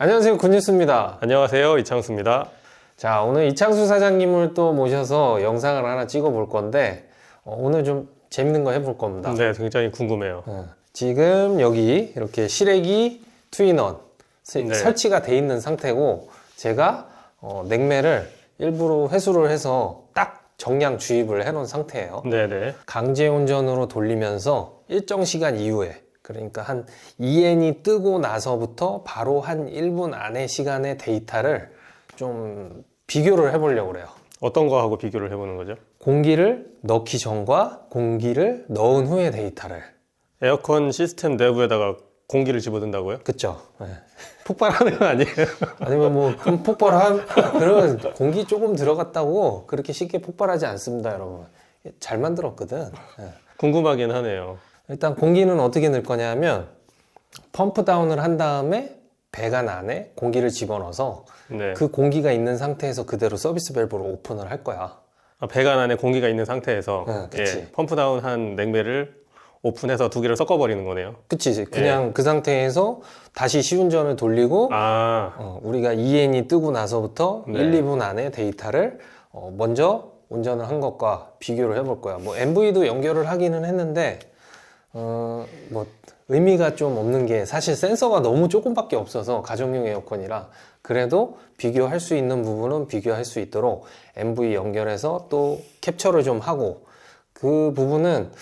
안녕하세요 군뉴스입니다. 안녕하세요 이창수입니다. 자 오늘 이창수 사장님을 또 모셔서 영상을 하나 찍어 볼 건데 어, 오늘 좀 재밌는 거 해볼 겁니다. 네, 굉장히 궁금해요. 어, 지금 여기 이렇게 시래기 투인원 세- 네. 설치가 돼 있는 상태고 제가 어, 냉매를 일부러 회수를 해서 딱 정량 주입을 해놓은 상태예요. 네네. 강제 운전으로 돌리면서 일정 시간 이후에 그러니까 한 2N이 뜨고 나서부터 바로 한 1분 안의 시간의 데이터를 좀 비교를 해보려고 그래요. 어떤 거하고 비교를 해보는 거죠? 공기를 넣기 전과 공기를 넣은 후의 데이터를. 에어컨 시스템 내부에다가 공기를 집어든다고요? 그쵸? 네. 폭발하는 거 아니에요? 아니면 뭐좀 폭발한 그런 공기 조금 들어갔다고 그렇게 쉽게 폭발하지 않습니다, 여러분. 잘 만들었거든. 네. 궁금하긴 하네요. 일단 공기는 어떻게 넣을 거냐면 펌프 다운을 한 다음에 배관 안에 공기를 집어넣어서 네. 그 공기가 있는 상태에서 그대로 서비스 밸브를 오픈을 할 거야. 아, 배관 안에 공기가 있는 상태에서 응, 그치. 예, 펌프 다운한 냉매를 오픈해서 두 개를 섞어버리는 거네요. 그치? 그냥 그 상태에서 다시 시운전을 돌리고 아, 어, 우리가 2N이 뜨고 나서부터 네. 1, 2분 안에 데이터를 어, 먼저 운전을 한 것과 비교를 해볼 거야. 뭐 MV도 연결을 하기는 했는데 어, 뭐 의미가 좀 없는 게 사실 센서가 너무 조금밖에 없어서 가정용 에어컨이라 그래도 비교할 수 있는 부분은 비교할 수 있도록 MV 연결해서 또 캡처를 좀 하고 그 부분은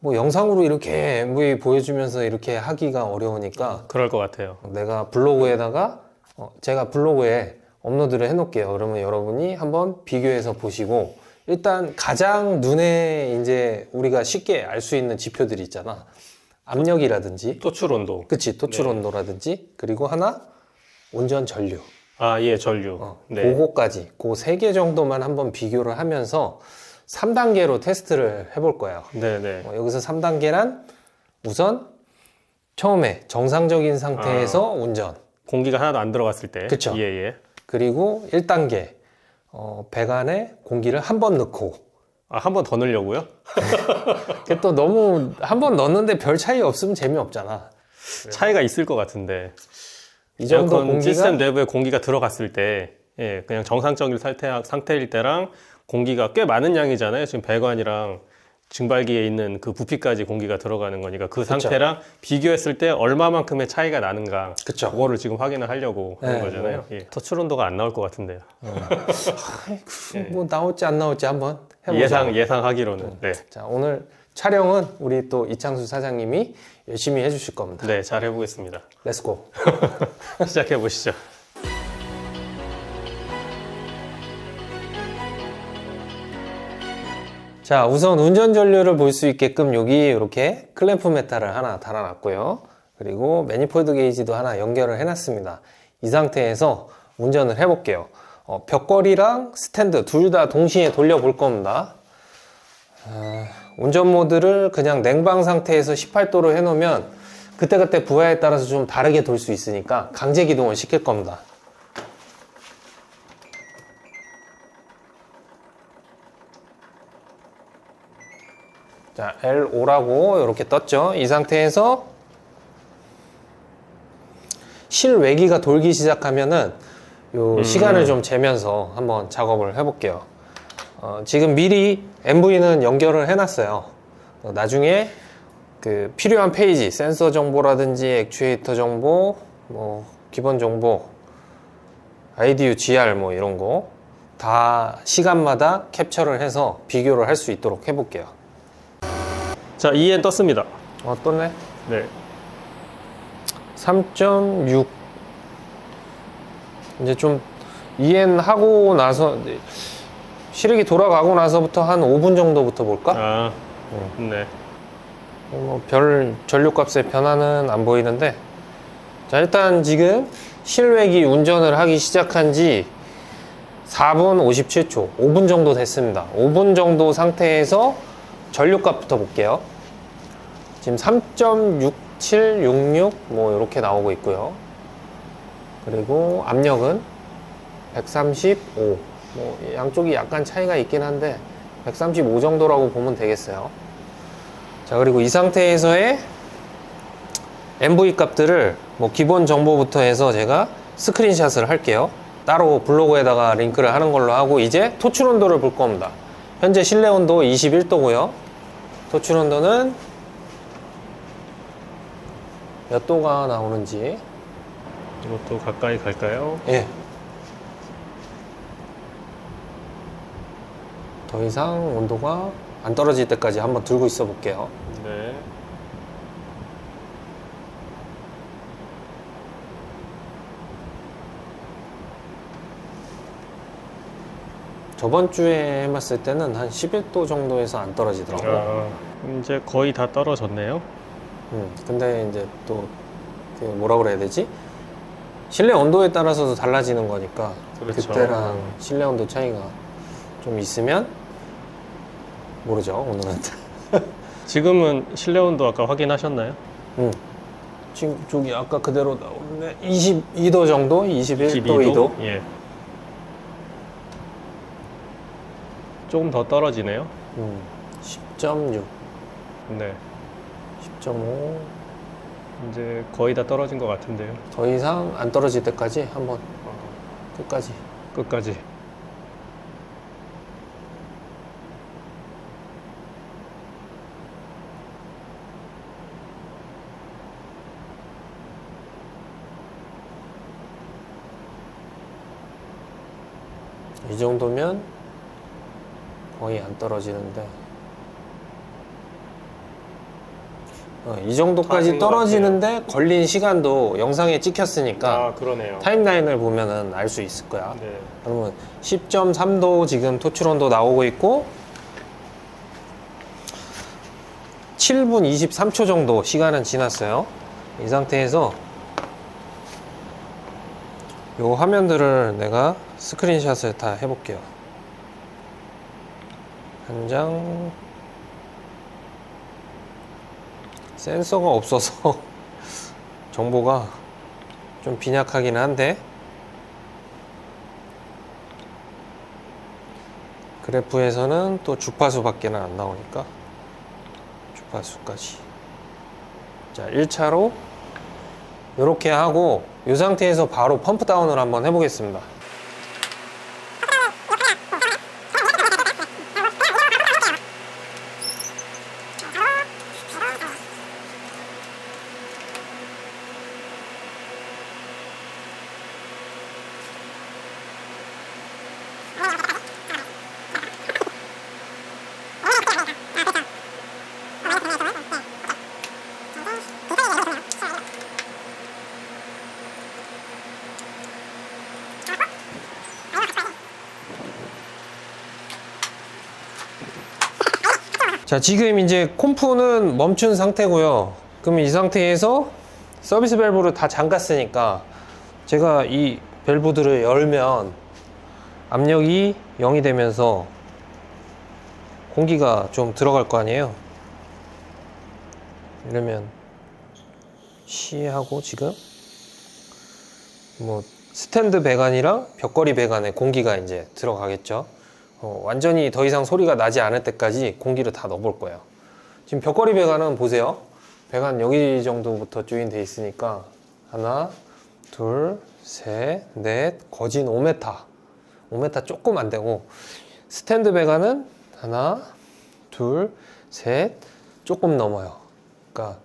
뭐 영상으로 이렇게 MV 보여주면서 이렇게 하기가 어려우니까 그럴 것 같아요. 내가 블로그에다가 어, 제가 블로그에 업로드를 해놓을게요. 그러면 여러분이 한번 비교해서 보시고 일단 가장 눈에 이제 우리가 쉽게 알 수 있는 지표들이 있잖아. 압력이라든지, 토출 온도. 그치 토출 온도라든지 그리고 하나 온전 전류. 아, 예, 전류. 어, 네. 그거까지 그 세 개 정도만 한번 비교를 하면서 3단계로 테스트를 해볼 거예요. 네 네. 어, 여기서 3단계란 우선 처음에 정상적인 상태에서 운전. 공기가 하나도 안 들어갔을 때. 그쵸. 예, 예. 그리고 1단계 어, 배관에 공기를 한 번 넣고 아, 한 번 더 넣으려고요? 그게 또 너무 한 번 넣었는데 별 차이 없으면 재미없잖아 차이가 있을 것 같은데. 이 정도 공기가 시스템 내부에 공기가 들어갔을 때, 예, 그냥 정상적인 상태, 상태일 때랑 공기가 꽤 많은 양이잖아요. 지금 배관이랑 증발기에 있는 그 부피까지 공기가 들어가는 거니까 그 상태랑 비교했을 때 얼마만큼의 차이가 나는가. 그쵸. 그거를 지금 확인을 하려고 하는 네, 거잖아요. 예. 터출 온도가 안 나올 것 같은데요. 뭐 나올지 안 나올지 한번 해보자 예상, 예상하기로는. 네. 자 오늘 촬영은 우리 또 이창수 사장님이 열심히 해주실 겁니다 네, 잘 해보겠습니다. 렛츠고 시작해 보시죠. 자 우선 운전 전류를 볼 수 있게끔 여기 이렇게 클램프 메탈을 하나 달아놨고요. 그리고 매니폴드 게이지도 하나 연결을 해놨습니다. 이 상태에서 운전을 해볼게요. 어, 벽걸이랑 스탠드 둘 다 동시에 돌려볼 겁니다. 아, 운전 모드를 그냥 냉방 상태에서 18도로 해놓으면 그때그때 부하에 따라서 좀 다르게 돌 수 있으니까 강제 기동을 시킬 겁니다 자, L5라고 이렇게 떴죠. 이 상태에서 실외기가 돌기 시작하면은 요 시간을 좀 재면서 한번 작업을 해볼게요. 어, 지금 미리 MV는 연결을 해놨어요. 어, 나중에 그 필요한 페이지, 센서 정보라든지 액추에이터 정보, 뭐 기본 정보, IDU, GR 뭐 이런 거 다 시간마다 캡처를 해서 비교를 할 수 있도록 해볼게요. 자, 2N 떴습니다. 어, 떴네. 네. 3.6 이제 좀 EN 하고 나서 시력이 돌아가고 나서부터 한 5분 정도부터 볼까? 아, 네. 뭐 별 전류값의 변화는 안 보이는데 자 일단 지금 실외기 운전을 하기 시작한 지 4분 57초 5분 정도 됐습니다 5분 정도 상태에서 전류값부터 볼게요 지금 3.6766 뭐 이렇게 나오고 있고요 그리고 압력은 135 뭐 양쪽이 약간 차이가 있긴 한데 135 정도라고 보면 되겠어요 자 그리고 이 상태에서의 MV 값들을 뭐 기본 정보부터 해서 제가 스크린샷을 할게요. 따로 블로그에다가 링크를 하는 걸로 하고 이제 토출 온도를 볼 겁니다. 현재 실내 온도 21도고요. 토출 온도는 몇 도가 나오는지 이것도 가까이 갈까요? 예. 더 이상 온도가 안 떨어질 때까지 한번 들고 있어 볼게요. 네. 저번 주에 해봤을 때는 한 11도 정도에서 안 떨어지더라고요. 아, 이제 거의 다 떨어졌네요. 음, 근데 이제 또, 그 뭐라 그래야 되지? 실내 온도에 따라서도 달라지는 거니까 그렇죠. 때랑 실내 온도 차이가 좀 있으면 모르죠, 오늘은. 지금은 실내 온도 아까 확인하셨나요? 음. 지금 저기 아까 그대로 나오는데 22도 정도? 21도, 2도? 예. 조금 더 떨어지네요. 음, 10.6, 네. 10.5. 이제 거의 다 떨어진 것 같은데요. 더 이상 안 떨어질 때까지 한번 끝까지. 끝까지. 이 정도면 거의 안 떨어지는데 어, 이 정도까지 것 떨어지는데 걸린 시간도 영상에 찍혔으니까 아, 그러네요. 타임라인을 보면은 알 수 있을 거야. 네. 그러면 10.3도 지금 토출 온도 나오고 있고 7분 23초 정도 시간은 지났어요. 이 상태에서 요 화면들을 내가 스크린샷을 다 해볼게요. 한 장 센서가 없어서 정보가 좀 빈약하긴 한데. 그래프에서는 또 주파수 밖에 안 나오니까. 주파수까지. 자 1차로 이렇게 하고 이 상태에서 바로 펌프 다운을 한번 해보겠습니다 자 지금 이제 콤프는 멈춘 상태고요. 그럼 이 상태에서 서비스 밸브를 다 잠갔으니까 제가 이 밸브들을 열면 압력이 0이 되면서 공기가 좀 들어갈 거 아니에요. 이러면 C 하고 지금 뭐 스탠드 배관이랑 벽걸이 배관에 공기가 이제 들어가겠죠 어, 완전히 더 이상 소리가 나지 않을 때까지 공기를 다 넣어볼 거예요. 지금 벽걸이 배관은 보세요. 배관 여기 정도부터 조인 돼 있으니까 하나, 둘, 셋, 넷, 거진 5m. 5m 조금 안 되고 스탠드 배관은 하나, 둘, 셋, 조금 넘어요. 그러니까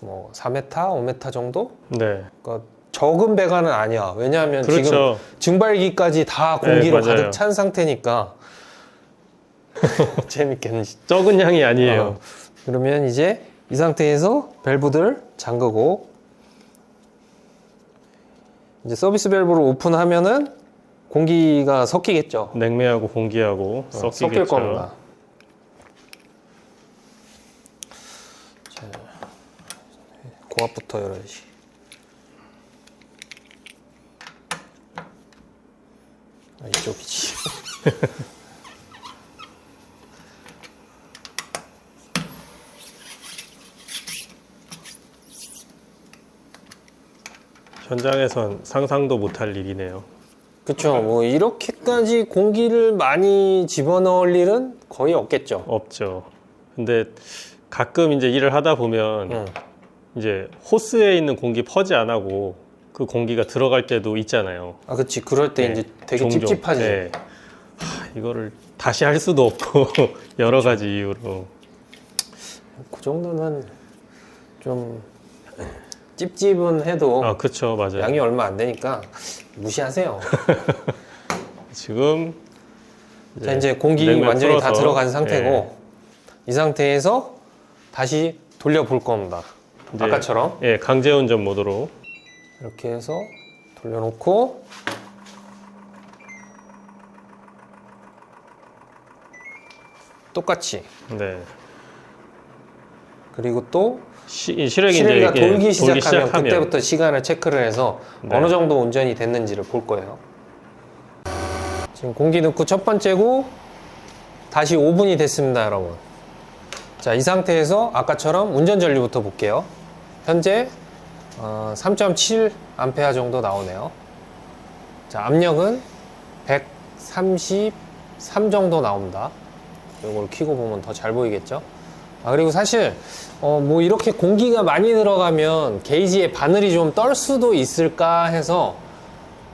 뭐 4m, 5m 정도? 네. 그러니까 적은 배관은 아니야. 왜냐하면 지금 그렇죠. 증발기까지 다 공기로 네. 가득 찬 상태니까 재밌겠네. 적은 양이 아니에요. 어, 그러면 이제 이 상태에서 밸브들 잠그고 이제 서비스 밸브를 오픈하면은 공기가 섞이겠죠. 냉매하고 공기하고 어, 섞이겠죠. 섞일 겁니다. 자, 고압부터 열어야지. 아, 이쪽이지. 현장에선 상상도 못할 일이네요. 그쵸. 뭐 이렇게까지 공기를 많이 집어넣을 일은 거의 없겠죠. 없죠. 근데 가끔 이제 일을 하다 보면 응. 이제 호스에 있는 공기 퍼지 안 하고 그 공기가 들어갈 때도 있잖아요. 아 그치 그럴 때 네, 이제 되게 종종. 찝찝하지 네. 하, 이거를 다시 할 수도 없고 여러 가지 이유로 그 정도는 좀 찝찝은 해도 아 그쵸 맞아요. 양이 얼마 안 되니까 무시하세요 지금 자 이제 공기 냉면 완전히 다 풀어서, 들어간 상태고 예. 이 상태에서 다시 돌려볼 겁니다 이제 아까처럼 예, 강제 운전 모드로 이렇게 해서 돌려놓고 똑같이 네. 그리고 또 시, 이 실외기 실내가 이제 예, 돌기 시작하면 그때부터 시간을 체크를 해서 네. 어느 정도 운전이 됐는지를 볼 거예요. 지금 공기 넣고 첫 번째고 다시 5분이 됐습니다, 여러분. 자, 이 상태에서 아까처럼 운전 전류부터 볼게요. 현재 어, 3.7 암페어 정도 나오네요. 자, 압력은 133 정도 나옵니다. 이걸 켜고 보면 더 잘 보이겠죠? 아, 그리고 사실, 어, 뭐 이렇게 공기가 많이 들어가면 게이지의 바늘이 좀 떨 수도 있을까 해서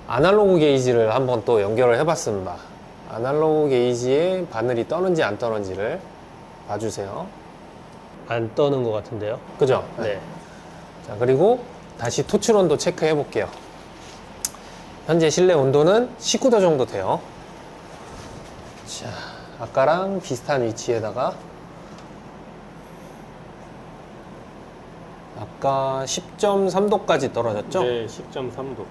아날로그 게이지를 한번 또 연결을 해봤습니다. 아날로그 게이지에 바늘이 떠는지 안 떠는지를 봐주세요. 안 떠는 것 같은데요. 그죠? 네. 자, 그리고 다시 토출 온도 체크해 볼게요. 현재 실내 온도는 19도 정도 돼요. 자, 아까랑 비슷한 위치에다가 아까 10.3도까지 떨어졌죠? 네, 10.3도.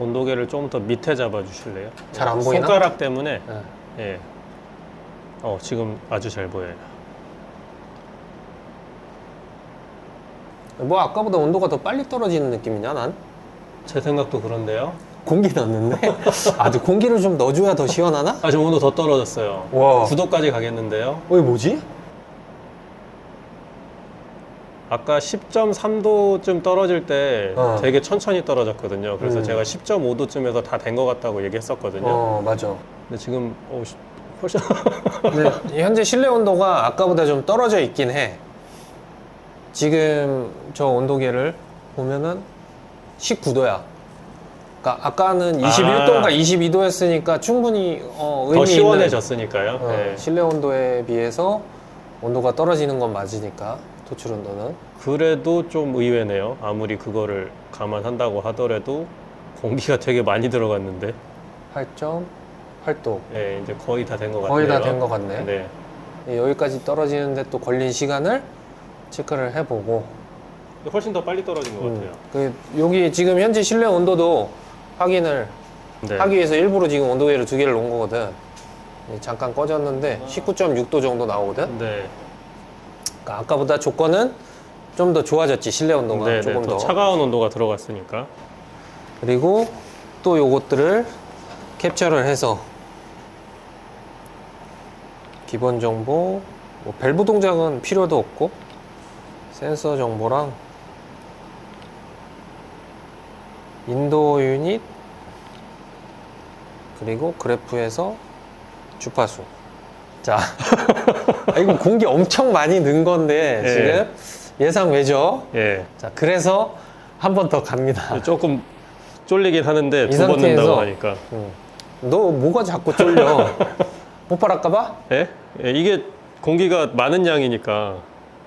온도계를 좀더 밑에 잡아 주실래요? 잘안 보이나? 손가락 때문에 네. 예. 어, 지금 아주 잘 보여요. 뭐 아까보다 온도가 더 빨리 떨어지는 느낌이냐 난? 제 생각도 그런데요. 공기 넣었는데? 아, 근 공기를 좀 넣어줘야 더 시원하나? 아, 지금 온도 더 떨어졌어요. 와. 9도까지 가겠는데요. 어, 이게 뭐지? 아까 10.3도쯤 떨어질 때 어. 되게 천천히 떨어졌거든요. 그래서 음. 제가 10.5도쯤에서 다 된 것 같다고 얘기했었거든요. 어, 맞아. 근데 지금 어, 씨, 훨씬 근데 현재 실내 온도가 아까보다 좀 떨어져 있긴 해. 지금 저 온도계를 보면은 19도야. 그러니까 아까는 21도인가 아. 22도였으니까 충분히 어, 의미 더 있는 시원해졌으니까요. 어, 네. 실내 온도에 비해서 온도가 떨어지는 건 맞으니까 도출 온도는 그래도 좀 의외네요. 아무리 그거를 감안한다고 하더라도 공기가 되게 많이 들어갔는데, 8.8도. 예, 이제 거의 다 된 것 같아요. 거의 다 된 것 같네. 네. 예, 여기까지 떨어지는데 또 걸린 시간을 체크를 해보고 근데 훨씬 더 빨리 떨어진 것 같아요. 그 여기 지금 현재 실내 온도도 확인을 네. 하기 위해서 일부러 지금 온도계를 두 개를 놓은 거거든. 예, 잠깐 꺼졌는데 19.6도 정도 나오거든. 네. 그러니까 아까보다 조건은 좀 더 좋아졌지 실내 온도가 네, 네, 조금 더 더. 차가운 온도가 들어갔으니까. 그리고 또 요것들을 캡처를 해서 기본 정보, 뭐 밸브 동작은 필요도 없고 센서 정보랑 인도 유닛 그리고 그래프에서 주파수. 자, 아, 이거 공기 엄청 많이 넣은 건데 예. 지금 예상 외죠. 예. 자, 그래서 한 번 더 갑니다. 조금 쫄리긴 하는데 이 두 번 상태에서- 넣는다고 하니까. 응. 너 뭐가 자꾸 쫄려? 못 팔았까봐? 예? 예, 이게 공기가 많은 양이니까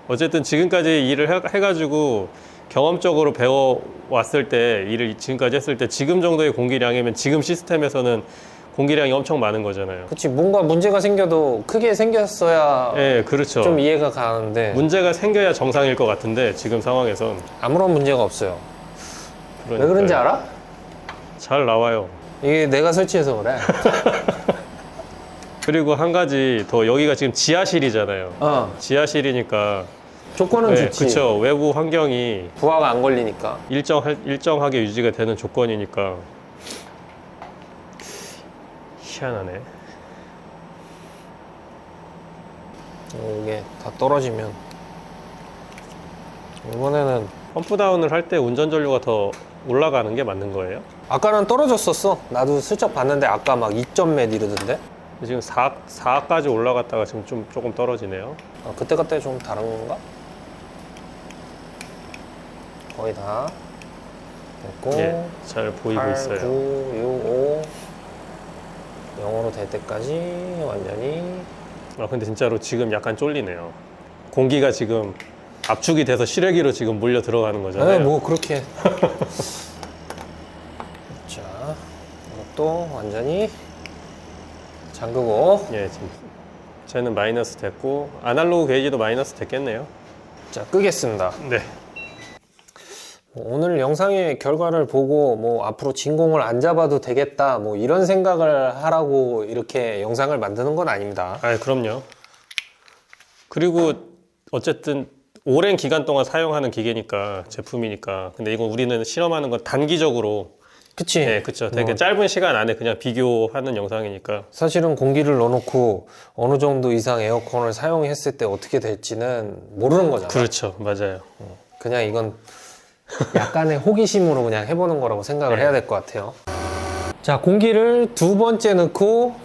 어쨌든 지금까지 일을 해, 해가지고 경험적으로 배워 왔을 때 일을 지금까지 했을 때 지금 정도의 공기량이면 지금 시스템에서는 공기량이 엄청 많은 거잖아요. 그치 뭔가 문제가 생겨도 크게 생겼어야 예, 그렇죠. 좀 이해가 가는데 문제가 생겨야 정상일 것 같은데 지금 상황에선 아무런 문제가 없어요. 왜 그러니까요. 알아? 잘 나와요. 이게 내가 설치해서 그래. 그리고 한 가지 더 여기가 지금 지하실이잖아요. 어, 지하실이니까 조건은 네, 좋지. 그쵸 외부 환경이 부하가 안 걸리니까. 일정 일정하게 유지가 되는 조건이니까 희한하네. 이게 다 떨어지면 이번에는 펌프 다운을 할 때 운전 전류가 더 올라가는 게 맞는 거예요? 아까는 떨어졌었어. 나도 슬쩍 봤는데 아까 막 2점 몇 이러던데. 지금 4, 4까지 올라갔다가 지금 좀 조금 떨어지네요. 어, 그때 그때 좀 다른 건가? 거의 다 됐고 예, 잘 보이고 8, 있어요. 9, 6, 5 영어로 될 때까지 완전히 아 근데 진짜로 지금 약간 쫄리네요. 공기가 지금 압축이 돼서 실외기로 지금 몰려 들어가는 거잖아요. 네, 뭐 그렇게 자 이것도 완전히 잠그고 예, 지금 쟤는 마이너스 됐고 아날로그 게이지도 마이너스 됐겠네요. 자 끄겠습니다 네. 뭐 오늘 영상의 결과를 보고 뭐 앞으로 진공을 안 잡아도 되겠다 뭐 이런 생각을 하라고 이렇게 영상을 만드는 건 아닙니다 아, 그럼요. 그리고 어쨌든 오랜 기간 동안 사용하는 기계니까 제품이니까. 근데 이건 우리는 실험하는 건 단기적으로 그치 네, 그렇죠. 되게 어. 짧은 시간 안에 그냥 비교하는 영상이니까. 사실은 공기를 넣어놓고 어느 정도 이상 에어컨을 사용했을 때 어떻게 될지는 모르는 거잖아 그렇죠. 맞아요. 그냥 이건 약간의 호기심으로 그냥 해보는 거라고 생각을 네. 해야 될 것 같아요. 자, 공기를 두 번째 넣고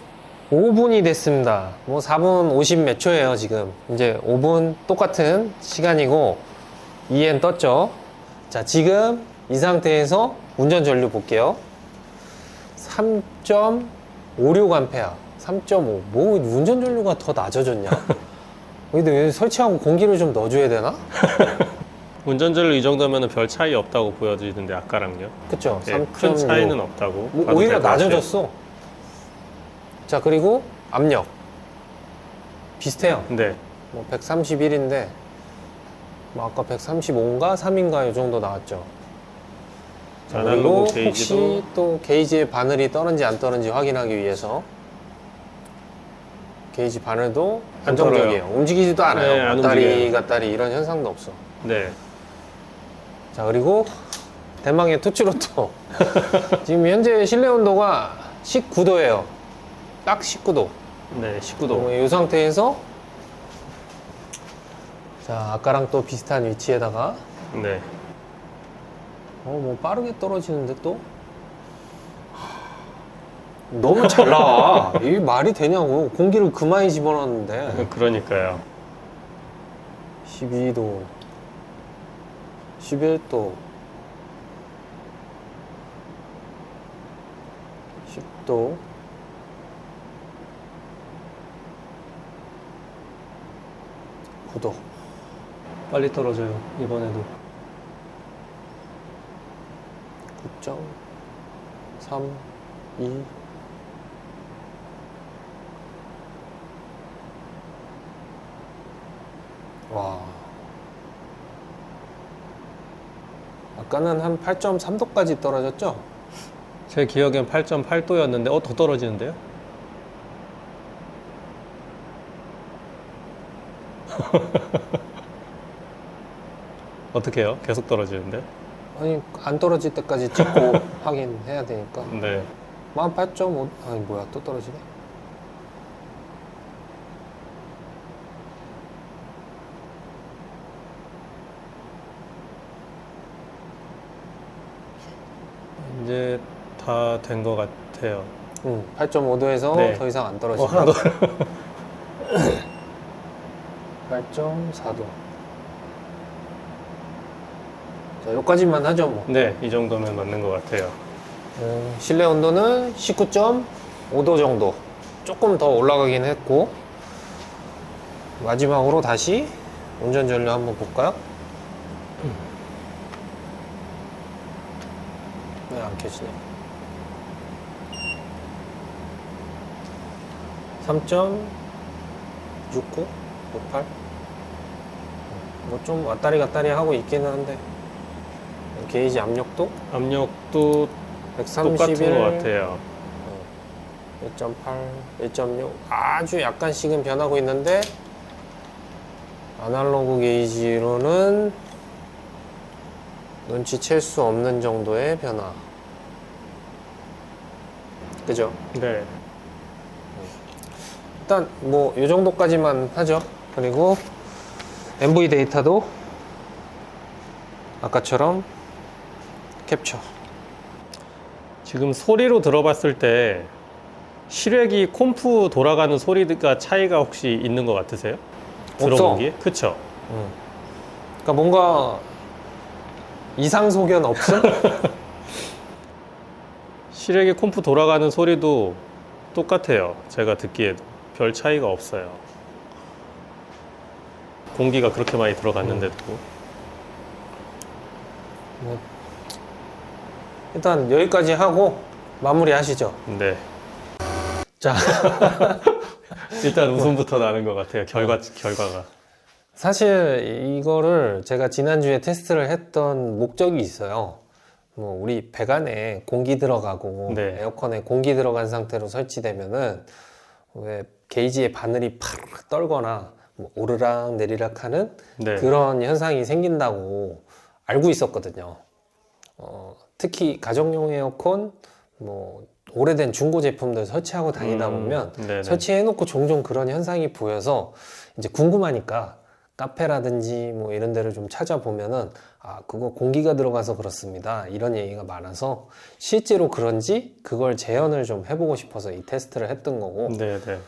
5분이 됐습니다. 뭐 4분 50 몇 초예요, 지금. 이제 5분 똑같은 시간이고 2엔 떴죠. 자, 지금 이 상태에서 운전 전류 볼게요. 3.56A. 3.5. 뭐 운전 전류가 더 낮아졌냐? 근데 여기 설치하고 공기를 좀 넣어줘야 되나? 운전전류 이 정도면 별 차이 없다고 보여지는데 아까랑요. 그쵸? 네, 큰 3.6. 차이는 없다고. 뭐 봐도 오히려 될것 같아요. 낮아졌어. 자, 그리고 압력. 비슷해요. 네. 뭐 131인데, 뭐 아까 135인가 3인가 이 정도 나왔죠. 자, 그리고 아날로그 혹시 게이지도 또 게이지의 바늘이 떠는지 안 떠는지 확인하기 위해서 게이지 바늘도 안 안정적이에요. 움직이지도 않아요. 네, 안 왔다리 움직여요. 갔다리 이런 현상도 없어. 네. 자 그리고 대망의 투치로또. 지금 현재 실내 온도가 19도예요. 딱 19도. 네, 19도. 이 상태에서 자 아까랑 또 비슷한 위치에다가 네. 어 뭐 빠르게 떨어지는데 또? 너무 잘 나와. 이게 말이 되냐고. 공기를 그 많이 집어넣었는데. 그러니까요. 12도 11도. 10도. 구도. 빨리 떨어져요 이번에도. 9.3 2 와. 아까는 한 8.3도까지 떨어졌죠? 제 기억엔 8.8도였는데 어 더 떨어지는데요? 어떻게 해요? 계속 떨어지는데? 아니 안 떨어질 때까지 찍고 확인해야 되니까 네. 만8.5 아니 뭐야 또 떨어지네 이제 다 된 것 같아요. 응 8.5도에서 네. 더 이상 안 어, 하나 더. 8.4도 자 여기까지만 하죠 뭐 네, 이 정도면 맞는 것 같아요. 음, 실내 온도는 19.5도 정도 조금 더 올라가긴 했고 마지막으로 다시 운전 전류 한번 볼까요? 왜 안 켜지네 3.69? 68? 뭐 좀 왔다리 갔다리 하고 있기는 한데 게이지 압력도 압력도 131 똑같은 것 같아요. 1.8, 1.6 아주 약간씩은 변하고 있는데 아날로그 게이지로는 눈치챌 수 없는 정도의 변화. 그죠? 네. 일단 뭐 이 정도까지만 하죠. 그리고 MV 데이터도 아까처럼 캡처. 지금 소리로 들어봤을 때 실외기 콤프 돌아가는 소리가 차이가 혹시 있는 것 같으세요? 게 그쵸? 그러니까 뭔가 이상 소견 없음? 실외기 콤프 돌아가는 소리도 똑같아요. 제가 듣기에도 별 차이가 없어요. 공기가 그렇게 많이 들어갔는데도 일단 여기까지 하고 마무리 하시죠. 네. 자, 일단 웃음부터 나는 것 같아요. 결과 결과가. 사실 이거를 제가 지난주에 테스트를 했던 목적이 있어요. 뭐 우리 배관에 공기 들어가고 네. 에어컨에 공기 들어간 상태로 설치되면은 왜 게이지의 바늘이 팍 떨거나 뭐 오르락 내리락 하는 네. 그런 현상이 생긴다고 알고 있었거든요. 어, 특히 가정용 에어컨, 뭐 오래된 중고 제품들 설치하고 다니다 음, 보면 네네. 설치해놓고 종종 그런 현상이 보여서 이제 궁금하니까 카페라든지 뭐 이런 데를 좀 찾아보면은 아 그거 공기가 들어가서 그렇습니다 이런 얘기가 많아서 실제로 그런지 그걸 재현을 좀 해보고 싶어서 이 테스트를 했던 거고 네네.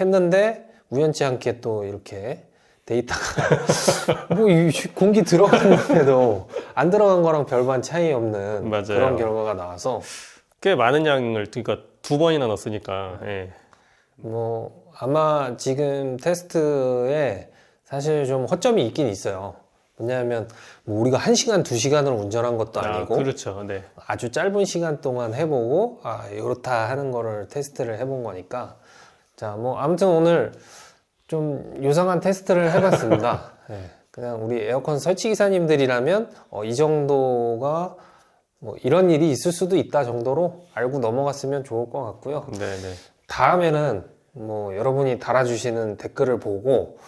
했는데 우연치 않게 또 이렇게 데이터가 뭐이 공기 들어갔는데도 안 들어간 거랑 별반 차이 없는 맞아요. 그런 결과가 나와서 꽤 많은 양을 그러니까 두 번이나 넣었으니까 예. 뭐 아마 지금 테스트에 사실 좀 허점이 있긴 있어요. 왜냐하면 뭐 우리가 한 시간 두 시간을 운전한 것도 아, 아니고 그렇죠. 네. 아주 짧은 시간 동안 해보고 아 이렇다 하는 거를 테스트를 해본 거니까 자 뭐 아무튼 오늘 좀 요상한 테스트를 해봤습니다. 예, 그냥 우리 에어컨 설치 기사님들이라면 어, 이 정도가 뭐 이런 일이 있을 수도 있다 정도로 알고 넘어갔으면 좋을 것 같고요. 네네. 다음에는 뭐 여러분이 달아주시는 댓글을 보고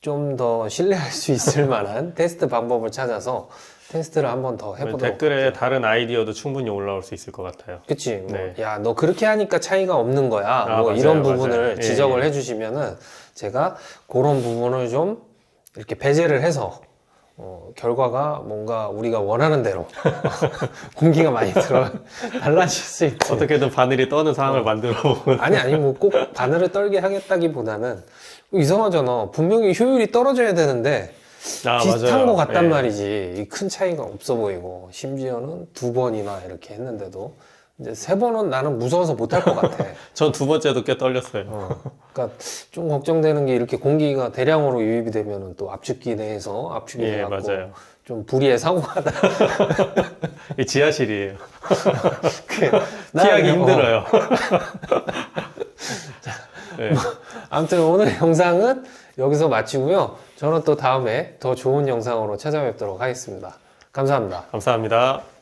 좀 더 신뢰할 수 있을 만한 테스트 방법을 찾아서 테스트를 한번 더 해보도록 댓글에 다른 아이디어도 충분히 올라올 수 있을 것 같아요. 그치 뭐, 네. 야 너 그렇게 하니까 차이가 없는 거야 아, 뭐 맞아요, 이런 맞아요. 부분을 예, 지적을 예. 해주시면은 제가 그런 부분을 좀 이렇게 배제를 해서 어, 결과가 뭔가 우리가 원하는 대로 공기가 많이 들어 달라질 수 있도록 어떻게든 바늘이 떠는 상황을 만들어 보면 아니 아니 뭐 꼭 바늘을 떨게 하겠다기보다는 이상하잖아 분명히 효율이 떨어져야 되는데 아, 비슷한 맞아요. 것 같단 예. 말이지 이큰 차이가 없어 보이고 심지어는 두 번이나 이렇게 했는데도 이제 세 번은 나는 무서워서 못할 것 같아 전 두 번째도 꽤 떨렸어요. 어, 그러니까 좀 걱정되는 게 이렇게 공기가 대량으로 유입이 되면은 또 압축기 내에서 압축이 예, 돼갖고 맞아요. 좀 불의의 사고가 나 이 지하실이에요. 나- 피하기 어, 힘들어요. 네. 아무튼 오늘 영상은 여기서 마치고요. 저는 또 다음에 더 좋은 영상으로 찾아뵙도록 하겠습니다. 감사합니다. 감사합니다.